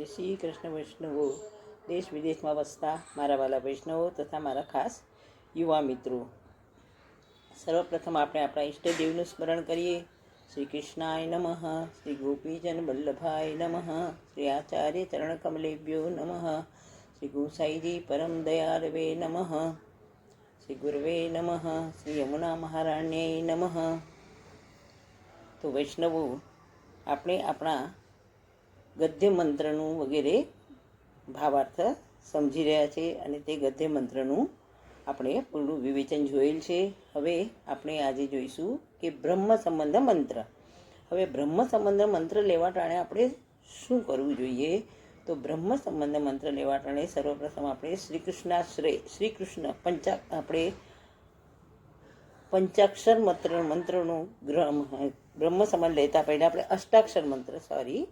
જય શ્રી કૃષ્ણ વૈષ્ણવો દેશ વિદેશમાં વસતા મારા વાલા વૈષ્ણવો તથા મારા ખાસ યુવા મિત્રો. સર્વપ્રથમ આપણે આપણા ઈષ્ટદેવનું સ્મરણ કરીએ. શ્રી કૃષ્ણાય નમઃ, શ્રી ગોપીજન વલ્લભાય નમઃ, શ્રી આચાર્ય ચરણ કમલેભ્યો નમઃ, શ્રી ગોસાઈજી પરમ દયાળવે નમઃ, શ્રી ગુરવે નમઃ, શ્રી યમુના મહારાણ્યય નમઃ. તો વૈષ્ણવો, આપણે આપણા ગદ્ય મંત્રનું વગેરે ભાવાર્થ સમજી રહ્યા છે અને તે ગદ્ય મંત્રનું આપણે પૂરું વિવેચન જોયેલ છે. હવે આપણે આજે જોઈશું કે બ્રહ્મ સંબંધ મંત્ર. હવે બ્રહ્મ સંબંધ મંત્ર લેવા ટાણે આપણે શું કરવું જોઈએ? તો બ્રહ્મ સંબંધ મંત્ર લેવા ટાણે સર્વપ્રથમ આપણે શ્રી કૃષ્ણાશ્રય શ્રી કૃષ્ણ પંચા, આપણે પંચાક્ષર મંત્ર, મંત્રનું બ્રહ્મ સંબંધ લેતા પહેલાં આપણે અષ્ટાક્ષર મંત્ર સોરી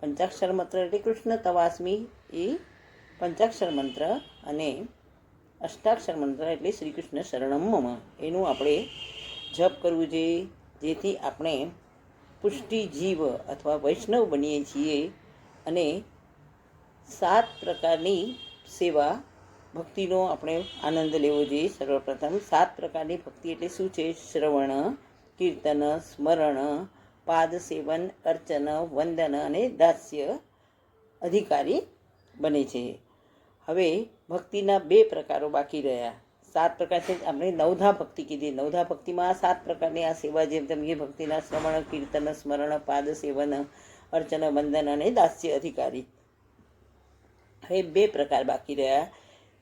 પંચાક્ષર મંત્ર એટલે કૃષ્ણ તવાસ્મી એ પંચાક્ષર મંત્ર અને અષ્ટાક્ષર મંત્ર એટલે શ્રી કૃષ્ણ શરણમ એનું આપણે જપ કરવું જોઈએ જેથી આપણે પુષ્ટિ જીવ અથવા વૈષ્ણવ બનીએ છીએ અને સાત પ્રકારની સેવા ભક્તિનો આપણે આનંદ લેવો જોઈએ સર્વપ્રથમ. સાત પ્રકારની ભક્તિ એટલે શું છે? શ્રવણ, કીર્તન, સ્મરણ પાદ સેવન, અર્ચન, વંદન અને દાસ્ય અધિકારી બને છે. હવે ભક્તિના બે પ્રકારો બાકી રહ્યા. સાત પ્રકાર છે આપણે નવધા ભક્તિ કીધી. નવધા ભક્તિમાં આ સાત પ્રકારની આ સેવા જેમ તમે ભક્તિના શ્રવણ, કીર્તન, સ્મરણ, પાદ સેવન, અર્ચન, વંદન અને દાસ્ય અધિકારી. હવે બે પ્રકાર બાકી રહ્યા.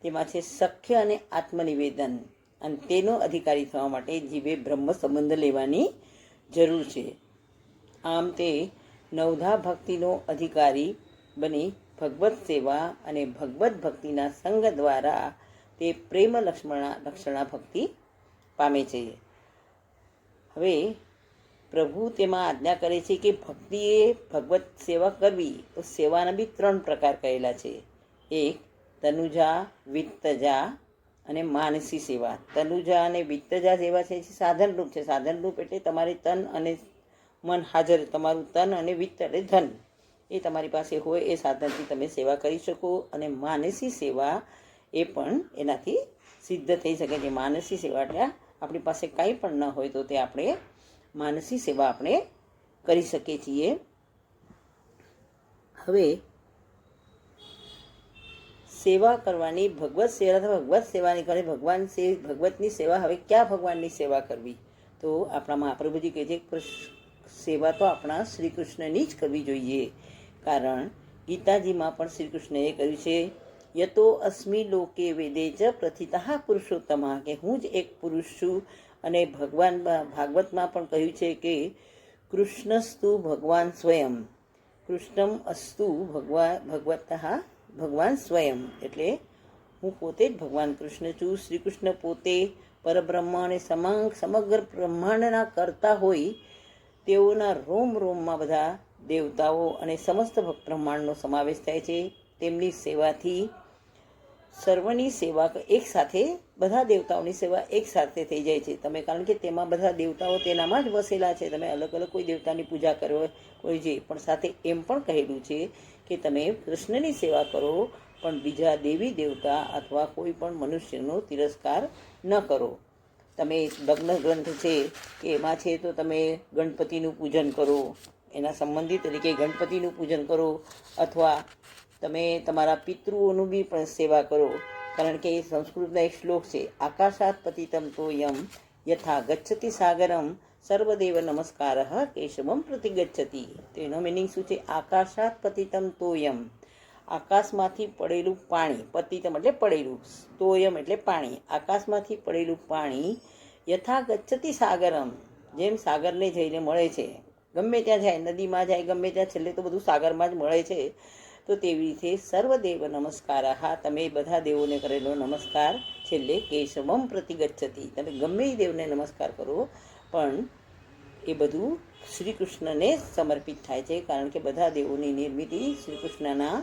તેમાં છે સખ્ય અને આત્મનિવેદન. અને તેનો અધિકારી થવા માટે જીવે બ્રહ્મ સંબંધ લેવાની જરૂર છે. આમ તે નવધા ભક્તિનો અધિકારી બની ભગવત સેવા અને ભગવત ભક્તિના સંગ દ્વારા તે પ્રેમ લક્ષ્મણા, લક્ષણા ભક્તિ પામે છે. હવે પ્રભુ તેમાં આજ્ઞા કરે છે કે ભક્તિએ ભગવત સેવા કરવી. તો સેવાના બી ત્રણ પ્રકાર કહેલા છે. એક, તનુજા, વિત્તજા અને માનસી સેવા. તનુજા અને વિત્તજા સેવા છે સાધનરૂપ છે. સાધનરૂપ એટલે તમારે તન અને મન હાજર તમારું તન અને વિતરે ધન. એ તમારી પાસે હોય એ સાધનથી તમે સેવા કરી શકો અને માનસી સેવા એ પણ એનાથી સિદ્ધ થઈ શકે છે. માનસી સેવા એટલે આપણી પાસે કંઈ પણ ન હોય તો તે આપણે માનસી સેવા આપણે કરી શકીએ છીએ. હવે સેવા કરવાની ભગવત સેવા ભગવત સેવાની કરે ભગવાન સે, ભગવતની સેવા, હવે ક્યાં ભગવાનની સેવા કરવી? તો આપણા મહાપ્રભુજી કહે છે સેવા તો આપણા શ્રી કૃષ્ણની જ કરવી જોઈએ. કારણ ગીતાજીમાં પણ શ્રી કૃષ્ણએ કહ્યું છે યતો અસ્મિ લોકે વેદે જ પ્રથિતા પુરુષોત્તમા કે હું જ એક પુરુષ છું. અને ભગવાન ભાગવતમાં પણ કહ્યું છે કે, કૃષ્ણસ્તુ ભગવાન સ્વયં, કૃષ્ણમ અસ્તુ ભગવા, ભગવત ભગવાન સ્વયં. એટલે હું પોતે જ ભગવાન કૃષ્ણ છું. શ્રી કૃષ્ણ પોતે પરબ્રહ્મ અને સમંગ, સમગ્ર બ્રહ્માંડના કરતા હોય તેઓના રોમ રોમમાં બધા દેવતાઓ અને સમસ્ત ભક્ત બ્રહ્માંડનો સમાવેશ થાય છે. તેમની સેવાથી સર્વની સેવા એક સાથે, બધા દેવતાઓની સેવા એક સાથે થઈ જાય છે. તમે કારણ કે તેમાં બધા દેવતાઓ તેનામાં જ વસેલા છે. તમે અલગ અલગ કોઈ દેવતાની પૂજા કરો હોય છે પણ સાથે એમ પણ કહેલું છે કે તમે કૃષ્ણની સેવા કરો, પણ બીજા દેવી દેવતા અથવા કોઈ પણ મનુષ્યનો તિરસ્કાર ન કરો. તમે લગ્ન ગ્રંથ છે, કે એમાં છે તો તમે ગણપતિનું પૂજન કરો. એના સંબંધિત તરીકે ગણપતિનું પૂજન કરો, અથવા તમે તમારા પિતૃઓનું બી પણ સેવા કરો. કારણ કે એ સંસ્કૃતના એક શ્લોક છે, આકાશાત પતિતમ તો યમ યથા ગચ્છતિ સાગરમ સર્વદેવ નમસ્કાર કેશવમ પ્રતિગચ્છતિ. તો એનો મિનિંગ શું છે? આકાશાત પતિતમ તોયમ. આકાશમાંથી પડેલું પાણી, પતિતમ એટલે પડેલું તોયમ એટલે પાણી, આકાશમાંથી પડેલું પાણી યથા સાગરમ, જેમ સાગરને જઈને મળે છે. ગમે ત્યાં જાય, નદીમાં જાય, ગમે ત્યાં છેલ્લે તો બધું સાગરમાં જ મળે છે. તો તેવી રીતે સર્વદેવ નમસ્કાર હા તમે બધા દેવોને કરેલો નમસ્કાર, છેલ્લે કેશવમ પ્રતિગચ્છતી. તમે ગમે એ દેવને નમસ્કાર કરો, પણ એ બધું શ્રી કૃષ્ણને સમર્પિત થાય છે. કારણ કે બધા દેવોની નિર્મિતિ શ્રી કૃષ્ણના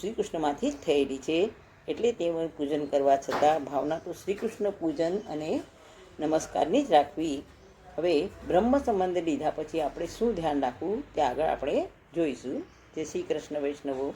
શ્રી કૃષ્ણમાંથી જ થયેલી છે. એટલે તેઓનું પૂજન કરવા છતાં ભાવના તો શ્રી કૃષ્ણ પૂજન અને નમસ્કારની જ રાખવી. હવે બ્રહ્મ સંબંધ લીધા પછી આપણે શું ધ્યાન રાખવું તે આગળ આપણે જોઈશું. જે શ્રી કૃષ્ણ વૈષ્ણવો.